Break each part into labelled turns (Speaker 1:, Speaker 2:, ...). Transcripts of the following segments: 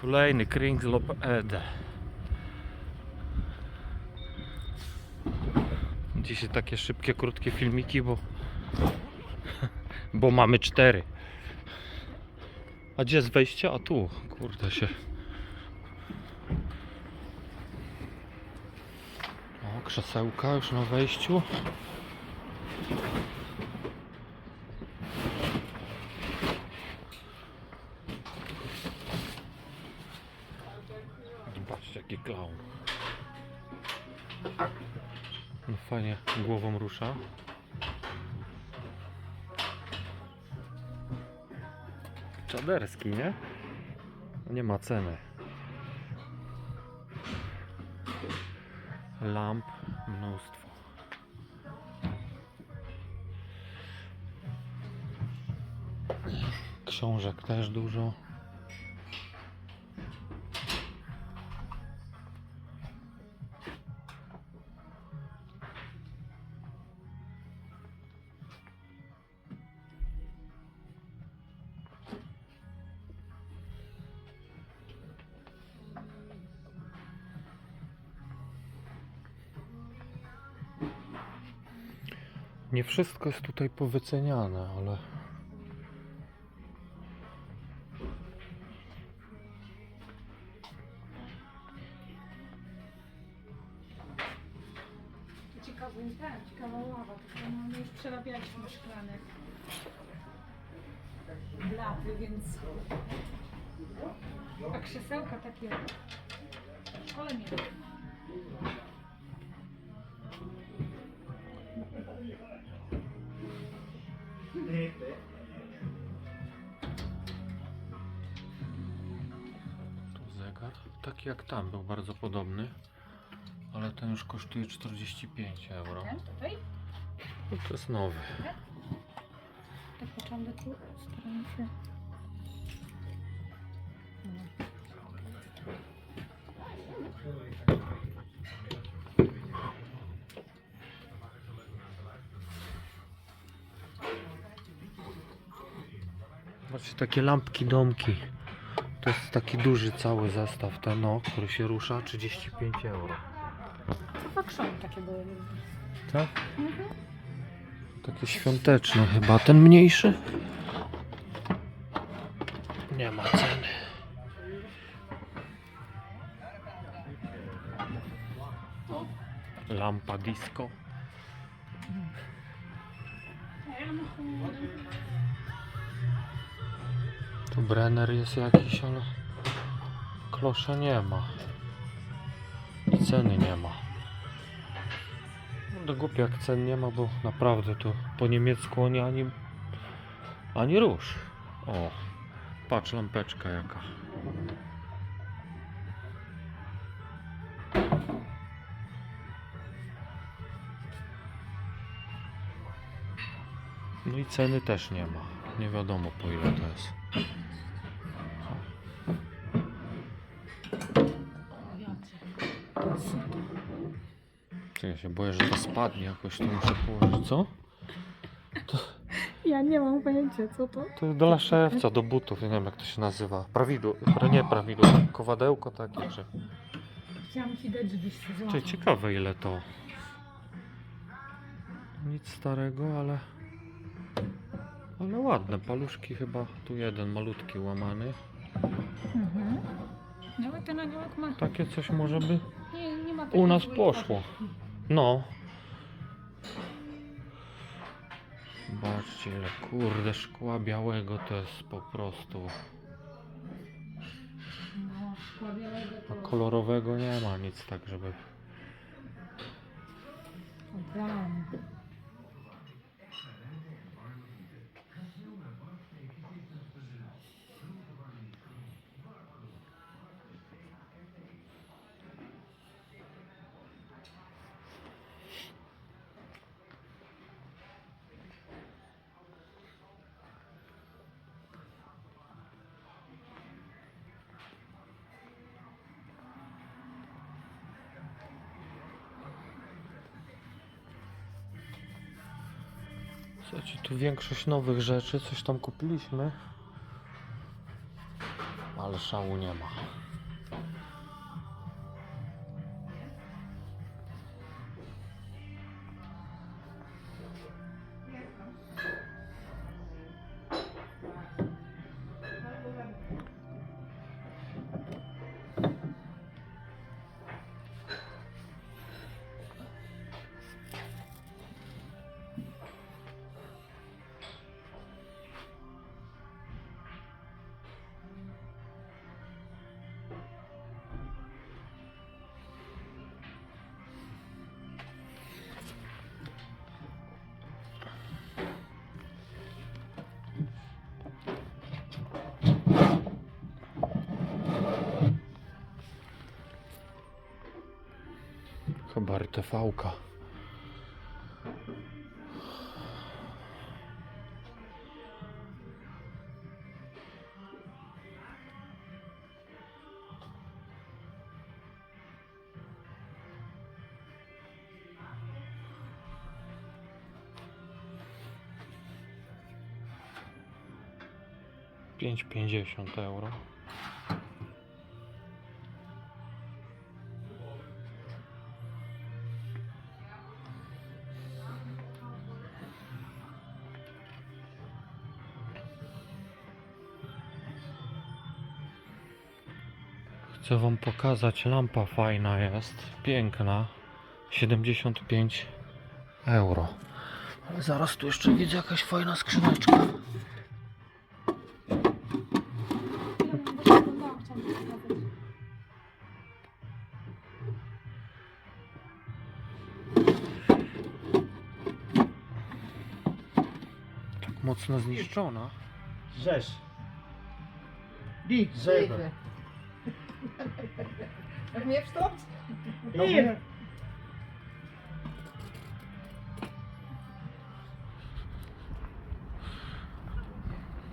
Speaker 1: Kolejny Kringslop Ede. Dzisiaj takie szybkie, krótkie filmiki, bo bo mamy cztery. A gdzie jest wejście? A tu, kurde się. O, krzesełka już na wejściu. Jaki klaun. No fajnie głową rusza. Czaderski, nie? Nie ma ceny. Lamp mnóstwo. Książek też dużo. Nie wszystko jest tutaj powyceniane, ale
Speaker 2: Ciekawy ten, ciekawa ława, tylko no, my już przerabialiśmy szklanek blaty, więc a krzesełka takie w szkole
Speaker 1: tu zegar. Taki jak tam był bardzo podobny, ale ten już kosztuje 45 euro.
Speaker 2: Tutaj,
Speaker 1: No to jest nowy.
Speaker 2: tak początek stronicy.
Speaker 1: Zobaczcie, takie lampki domki. To jest taki duży cały zestaw ten, no, który się rusza, 35 euro.
Speaker 2: Chyba krzony takie były.
Speaker 1: Tak?
Speaker 2: Mhm.
Speaker 1: Takie świąteczne chyba. Ten mniejszy? Nie ma ceny. Lampa disco. Tu Brenner jest jakiś, ale klosza nie ma. I ceny nie ma. No głupio jak cen nie ma, bo naprawdę tu po niemiecku oni ani ani rusz. O, patrz lampeczka jaka. No i ceny też nie ma. Nie wiadomo po ile to jest. Czy ja się boję, że to spadnie jakoś, to muszę położyć. Co?
Speaker 2: Ja nie mam pojęcia co to.
Speaker 1: To jest dla szewca, do butów, nie wiem jak to się nazywa. Prawidło, pra- nie prawidło, kowadełko takie, czy...
Speaker 2: Chciałam ci dać, żebyś się złapał.
Speaker 1: ciekawe ile to... Nic starego, ale... Ale ładne, paluszki chyba, tu jeden malutki łamany.
Speaker 2: Mhm. Nawet ten aniołek ma...
Speaker 1: Takie coś może by
Speaker 2: Nie, nie ma
Speaker 1: u nas poszło. No. Zobaczcie ile kurde szkła białego to jest po prostu.
Speaker 2: No, szkła białego
Speaker 1: A
Speaker 2: to...
Speaker 1: kolorowego nie ma nic tak, żeby. Słuchajcie, tu większość nowych rzeczy, coś tam kupiliśmy. ale szału nie ma. Chyba RTV-ka. Pięć pięćdziesiąt euro. Chcę wam pokazać, lampa fajna jest, piękna. 75 euro. Ale zaraz tu jeszcze widzę jakaś fajna skrzyneczka. Tak mocno zniszczona.
Speaker 3: Zes. Die, zeven.
Speaker 4: Nog meer verstopt?
Speaker 3: Hier.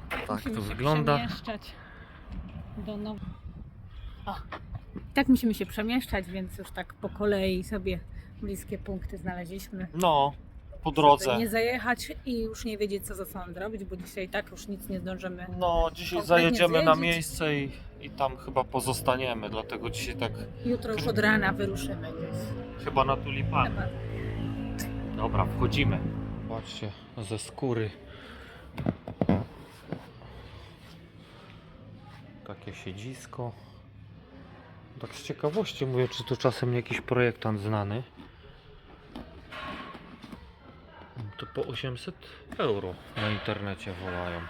Speaker 1: Tak
Speaker 2: Musimy
Speaker 1: to
Speaker 2: się
Speaker 1: wygląda.
Speaker 2: przemieszczać do now... O, tak musimy się przemieszczać, więc już tak po kolei sobie bliskie punkty znaleźliśmy.
Speaker 1: No, po
Speaker 2: Żeby
Speaker 1: drodze.
Speaker 2: nie zajechać i już nie wiedzieć co ze sobą zrobić, bo dzisiaj tak już nic nie zdążymy.
Speaker 1: No, dzisiaj zajedziemy na miejsce i, i tam chyba pozostaniemy, dlatego dzisiaj tak
Speaker 2: Jutro już od rana wyruszymy gdzieś.
Speaker 1: chyba na tulipan.
Speaker 2: Chyba.
Speaker 1: Dobra, wchodzimy. Patrzcie, ze skóry. Takie siedzisko. Tak z ciekawości mówię, czy to czasem nie jakiś projektant znany. To po 800 euro na internecie wołają.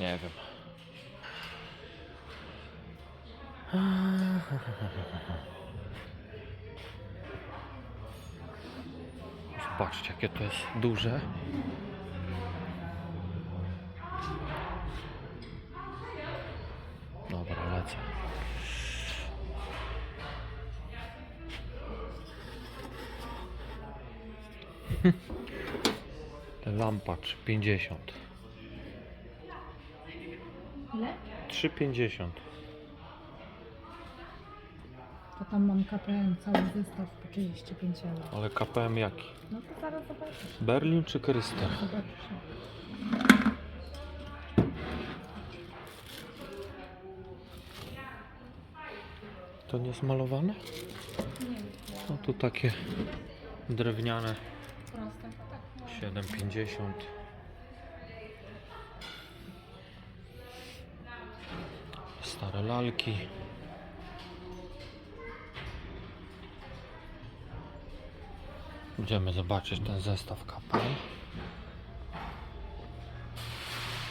Speaker 1: Nie wiem. Zobaczcie, jakie to jest duże. Dobra, lecę. Ten lampacz 50.
Speaker 2: Ile?
Speaker 1: 3,50.
Speaker 2: Tam mam KPM, cały zestaw po 35 euro.
Speaker 1: Ale KPM jaki?
Speaker 2: No to zaraz zobaczysz.
Speaker 1: Berlin czy Krystal?
Speaker 2: Zobaczysz.
Speaker 1: To nie zmalowane?
Speaker 2: Nie wiem,
Speaker 1: No tu takie drewniane
Speaker 2: proste. Tak, no.
Speaker 1: 7,50. Stare lalki. Idziemy zobaczyć ten zestaw KPM.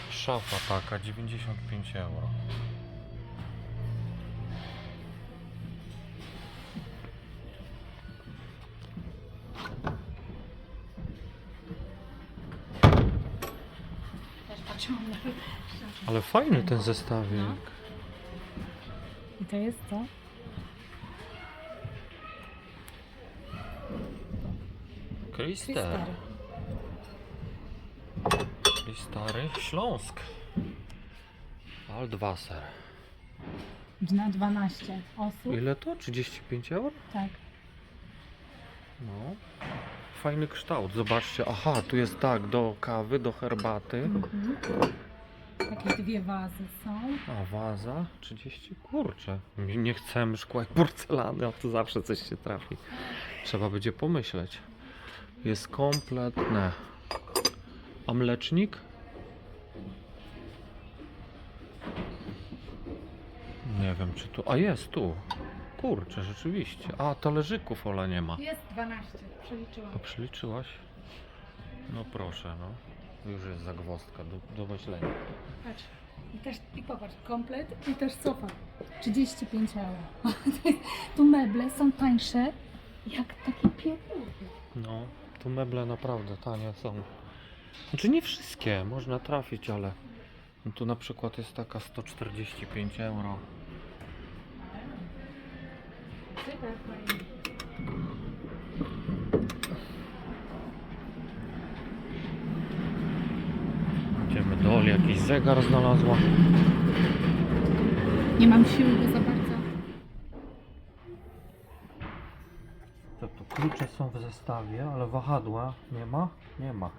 Speaker 1: Szafa taka 95 euro. Ale fajny ten zestawik.
Speaker 2: I to jest co? Twister.
Speaker 1: Czyli stary Śląsk. Waldwasser.
Speaker 2: Na 12 osób.
Speaker 1: Ile to? 35 euro?
Speaker 2: Tak.
Speaker 1: No. Fajny kształt, zobaczcie. Aha, tu jest tak, do kawy, do herbaty.
Speaker 2: Mhm. Takie dwie wazy są.
Speaker 1: A waza 30 kurczę. Nie chcemy szkła i porcelany, a tu zawsze coś się trafi. Trzeba będzie pomyśleć. Jest kompletne. A mlecznik? Nie wiem czy tu. A jest tu. Kurczę, rzeczywiście. A talerzyków Ola nie ma.
Speaker 2: Jest 12, przeliczyłam.
Speaker 1: A przeliczyłaś? No proszę, no. Już jest zagwozdka do, do myślenia.
Speaker 2: Patrz. I też, i popatrz, komplet i też sofa. 35 euro. tu meble są tańsze jak takie pieluchy.
Speaker 1: No, tu meble naprawdę tanie są. Znaczy nie wszystkie, można trafić, ale no tu na przykład jest taka 145 euro. Idziemy do jakiś zegar znalazła.
Speaker 2: Nie mam siły go za bardzo.
Speaker 1: To tu klucze są w zestawie, ale wahadła nie ma? Nie ma.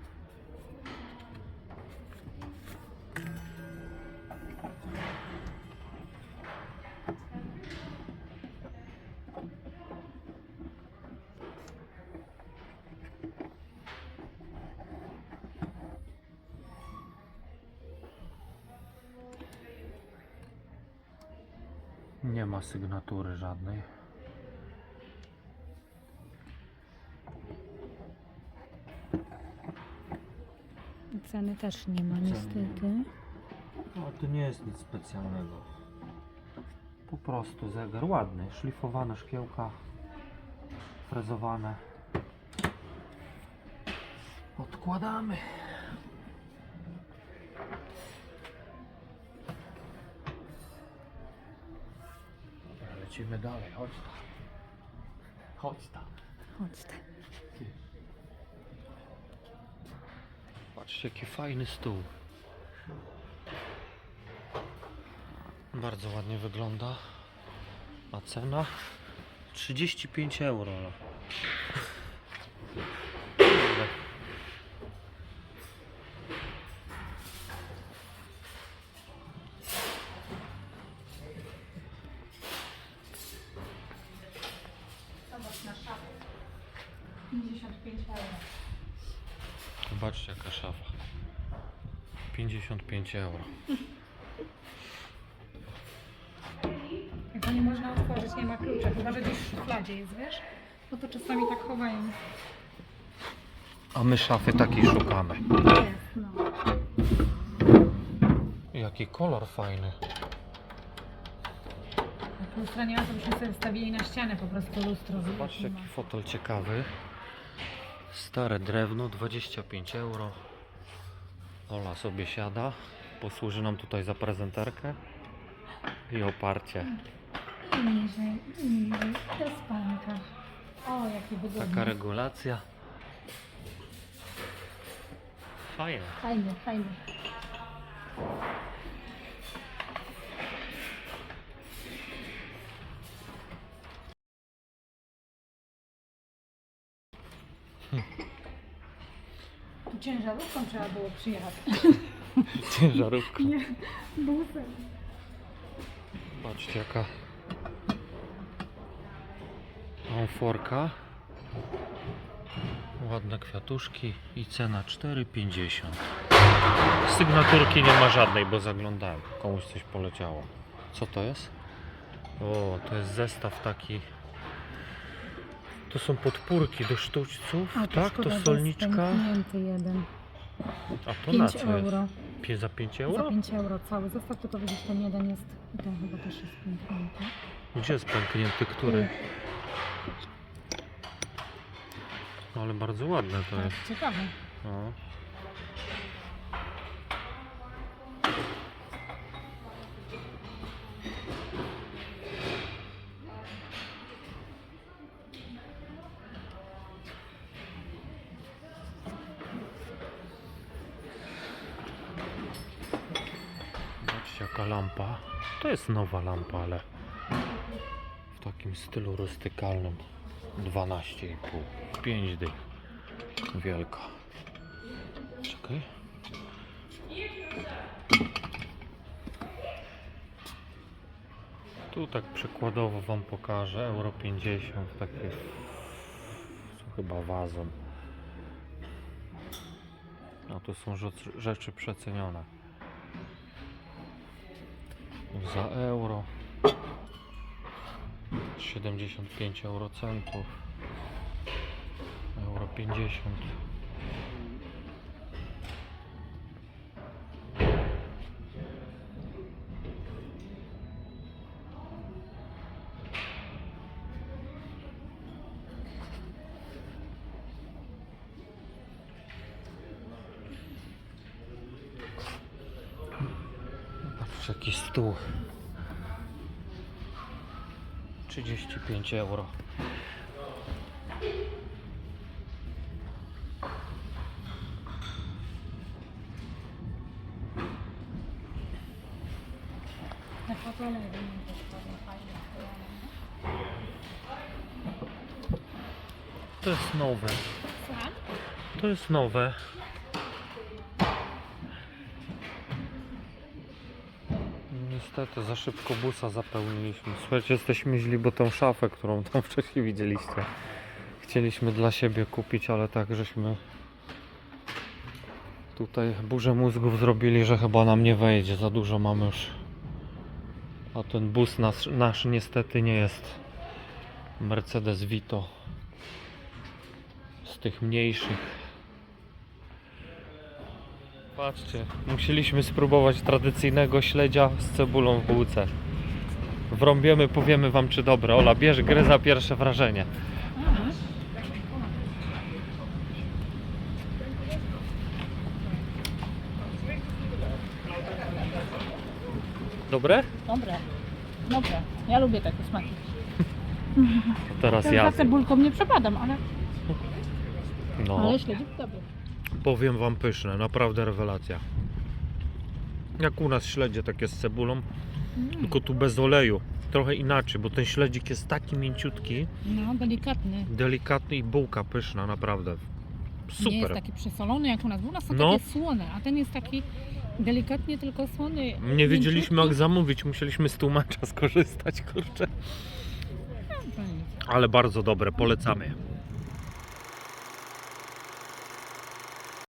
Speaker 1: Nie ma sygnatury żadnej.
Speaker 2: Ceny też nie ma niestety.
Speaker 1: No to nie jest nic specjalnego. Po prostu zegar ładny, szlifowane szkiełka, frezowane. Odkładamy. Lecimy dalej, chodź tam. Chodź tam.
Speaker 2: Chodź tak.
Speaker 1: Patrzcie, jaki fajny stół. Bardzo ładnie wygląda. A cena? 35 euro. Jaka szafa. 55 euro.
Speaker 2: Tego nie można otworzyć, nie ma klucza, chyba że gdzieś w szufladzie jest, wiesz? Bo to czasami tak chowają.
Speaker 1: A my szafy takiej szukamy.
Speaker 2: Jest, no.
Speaker 1: Jaki kolor fajny.
Speaker 2: Jak lustra nie ma, to byśmy sobie wstawili na ścianę po prostu lustro.
Speaker 1: Zobaczcie jaki fotel ciekawy. Stare drewno, 25 euro. Ola sobie siada. Posłuży nam tutaj za prezenterkę. I oparcie.
Speaker 2: I niżej, i niżej, do spanka. O, jaki wygodny.
Speaker 1: Taka regulacja. Fajne.
Speaker 2: Fajny, fajny. Ciężarówką trzeba było przyjechać.
Speaker 1: Ciężarówka.
Speaker 2: Nie, busem.
Speaker 1: Patrzcie jaka amforka. Ładne kwiatuszki i cena 4,50. Sygnaturki nie ma żadnej, bo zaglądałem. Komuś coś poleciało. Co to jest? O, to jest zestaw taki. To są podpórki do sztućców, tak? To solniczka.
Speaker 2: jeden.
Speaker 1: A to
Speaker 2: 5
Speaker 1: na co
Speaker 2: euro.
Speaker 1: jest? Pie za 5
Speaker 2: Za
Speaker 1: euro?
Speaker 2: 5 euro cały zestaw, tylko widzisz, ten jeden jest. I ten chyba też jest piękny.
Speaker 1: Gdzie jest pęknięty który? No, ale bardzo ładne to jest.
Speaker 2: Tak, ciekawe.
Speaker 1: No. nowa lampa, ale w takim stylu rustykalnym. 12,5 5 dych. Wielka. Czekaj. Tu tak przykładowo Wam pokażę. Euro 50 takie chyba wazon. No to są rzeczy przecenione. Za euro. 75 eurocentów. Euro 50. Patrz jaki stół. 35 euro. To jest nowe. To jest nowe. Niestety za szybko busa zapełniliśmy. Słuchajcie, jesteśmy źli, bo tą szafę, którą tam wcześniej widzieliście, chcieliśmy dla siebie kupić, ale tak żeśmy tutaj burzę mózgów zrobili, że chyba nam nie wejdzie. Za dużo mamy już. A ten bus nasz, nasz niestety nie jest Mercedes Vito z tych mniejszych. Patrzcie, musieliśmy spróbować tradycyjnego śledzia z cebulą w bułce. Wrąbiemy, powiemy wam czy dobre. Ola, bierz grę za pierwsze wrażenie. Dobre?
Speaker 2: Dobre. Dobre. Ja lubię takie smaki.
Speaker 1: Teraz
Speaker 2: Ja
Speaker 1: ja.
Speaker 2: za cebulką nie przepadam, ale,
Speaker 1: No,
Speaker 2: ale śledzik dobry.
Speaker 1: Powiem wam pyszne, naprawdę rewelacja. Jak u nas śledzie takie z cebulą,
Speaker 2: Mm.
Speaker 1: tylko tu bez oleju. Trochę inaczej, bo ten śledzik jest taki mięciutki,
Speaker 2: No, delikatny.
Speaker 1: delikatny i bułka pyszna, naprawdę. Super.
Speaker 2: Nie jest taki przesolony jak u nas. U nas są
Speaker 1: No.
Speaker 2: takie słone, a ten jest taki delikatnie tylko słony.
Speaker 1: Nie wiedzieliśmy jak zamówić, musieliśmy z tłumacza skorzystać, kurczę.
Speaker 2: No.
Speaker 1: Ale bardzo dobre, polecamy.